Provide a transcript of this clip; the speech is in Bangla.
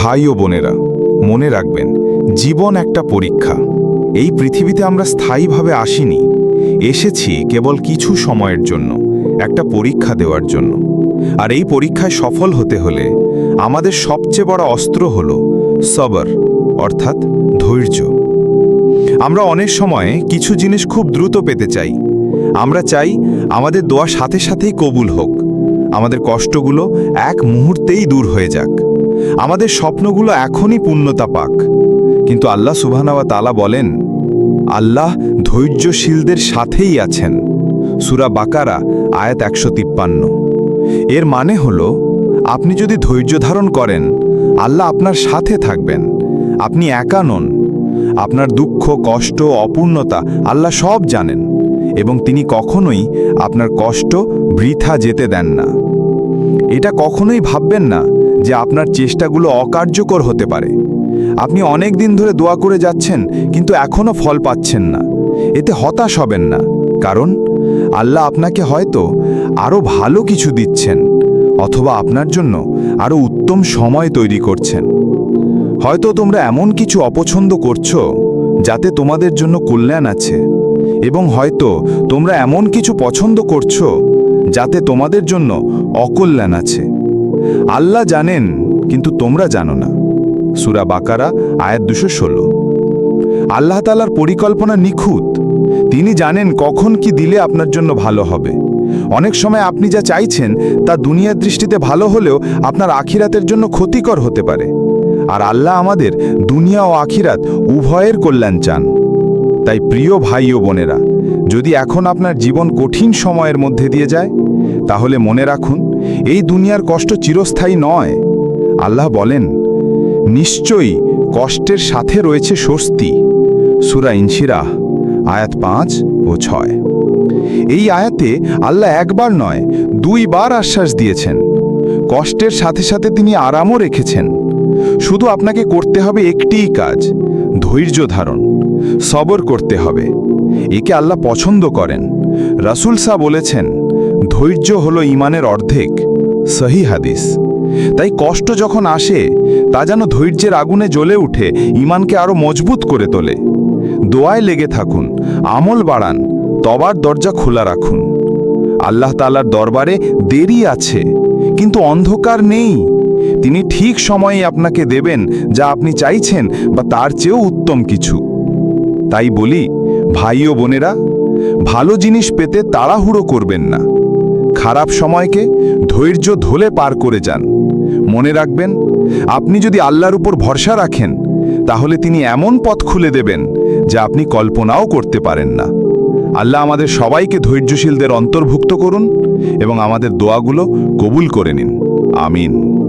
ভাই ও বোনেরা, মনে রাখবেন, জীবন একটা পরীক্ষা। এই পৃথিবীতে আমরা স্থায়ীভাবে আসিনি, এসেছি কেবল কিছু সময়ের জন্য, একটা পরীক্ষা দেওয়ার জন্য। আর এই পরীক্ষায় সফল হতে হলে আমাদের সবচেয়ে বড় অস্ত্র হল সবর, অর্থাৎ ধৈর্য। আমরা অনেক সময় কিছু জিনিস খুব দ্রুত পেতে চাই। আমরা চাই আমাদের দোয়া সাথে সাথেই কবুল হোক। আমাদের কষ্টগুলো এক মুহূর্তেই দূর হয়ে যাক। আমাদের স্বপ্নগুলো এখনই পূর্ণতা পাক। কিন্তু আল্লাহ সুবহানাওয়া তালা বলেন, আল্লাহ ধৈর্যশীলদের সাথেই আছেন। সুরা বাকারা, আয়াত একশো তিপ্পান্ন। এর মানে হল, আপনি যদি ধৈর্য ধারণ করেন, আল্লাহ আপনার সাথে থাকবেন। আপনি একা নন। আপনার দুঃখ, কষ্ট, অপূর্ণতা আল্লাহ সব জানেন এবং তিনি কখনোই আপনার কষ্ট বৃথা যেতে দেন না। এটা কখনোই ভাববেন না যে আপনার চেষ্টাগুলো অকার্যকর হতে পারে। আপনি অনেক দিন ধরে দোয়া করে যাচ্ছেন, কিন্তু এখনও ফল পাচ্ছেন না। এতে হতাশ হবেন না, কারণ আল্লাহ আপনাকে হয়তো আরও ভালো কিছু দিচ্ছেন, অথবা আপনার জন্য আরও উত্তম সময় তৈরি করছেন। হয়তো তোমরা এমন কিছু অপছন্দ করছ, যাতে তোমাদের জন্য কল্যাণ আছে, এবং হয়তো তোমরা এমন কিছু পছন্দ করছ, যাতে তোমাদের জন্য অকল্যাণ আছে। আল্লাহ জানেন, কিন্তু তোমরা জানো না। সুরা বাকারা, আয়াত দুশো ষোলো। আল্লাহ তালার পরিকল্পনা নিখুঁত। তিনি জানেন কখন কি দিলে আপনার জন্য ভালো হবে। অনেক সময় আপনি যা চাইছেন, তা দুনিয়ার দৃষ্টিতে ভালো হলেও আপনার আখিরাতের জন্য ক্ষতিকর হতে পারে। আর আল্লাহ আমাদের দুনিয়া ও আখিরাত উভয়ের কল্যাণ চান। তাই প্রিয় ভাই ও বোনেরা, যদি এখন আপনার জীবন কঠিন সময়ের মধ্যে দিয়ে যায়, তাহলে মনে রাখুন এই দুনিয়ার কষ্ট চিরস্থায়ী নয়। আল্লাহ বলেন, নিশ্চয়ই কষ্টের সাথে রয়েছে স্বস্তি। সুরা ইনশিরা আয়াত পাঁচ ও ছয়। এই আয়াতে আল্লাহ একবার নয়, দুইবার আশ্বাস দিয়েছেন। কষ্টের সাথে সাথে তিনি আরামও রেখেছেন। শুধু আপনাকে করতে হবে একটিই কাজ, ধৈর্য ধারণ, সবর করতে হবে। একে আল্লাহ পছন্দ করেন। রাসুল শাহ বলেছেন, ধৈর্য হলো ইমানের অর্ধেক। সহি হাদিস। তাই কষ্ট যখন আসে, তা যেন ধৈর্যের আগুনে জ্বলে উঠে ইমানকে আরও মজবুত করে তোলে। দোয়ায় লেগে থাকুন, আমল বাড়ান, তবার দরজা খোলা রাখুন। আল্লাহ তালার দরবারে দেরি আছে, কিন্তু অন্ধকার নেই। তিনি ঠিক সময়ে আপনাকে দেবেন যা আপনি চাইছেন বা তার চেয়েও উত্তম কিছু। তাই বলি, ভাই ও বোনেরা, ভালো জিনিস পেতে তাড়াহুড়ো করবেন না। খারাপ সময়কে ধৈর্য ধলে পার করে যান। মনে রাখবেন, আপনি যদি আল্লাহর উপর ভরসা রাখেন, তাহলে তিনি এমন পথ খুলে দেবেন যা আপনি কল্পনাও করতে পারেন না। আল্লাহ আমাদের সবাইকে ধৈর্যশীলদের অন্তর্ভুক্ত করুন এবং আমাদের দোয়াগুলো কবুল করে নিন। আমিন।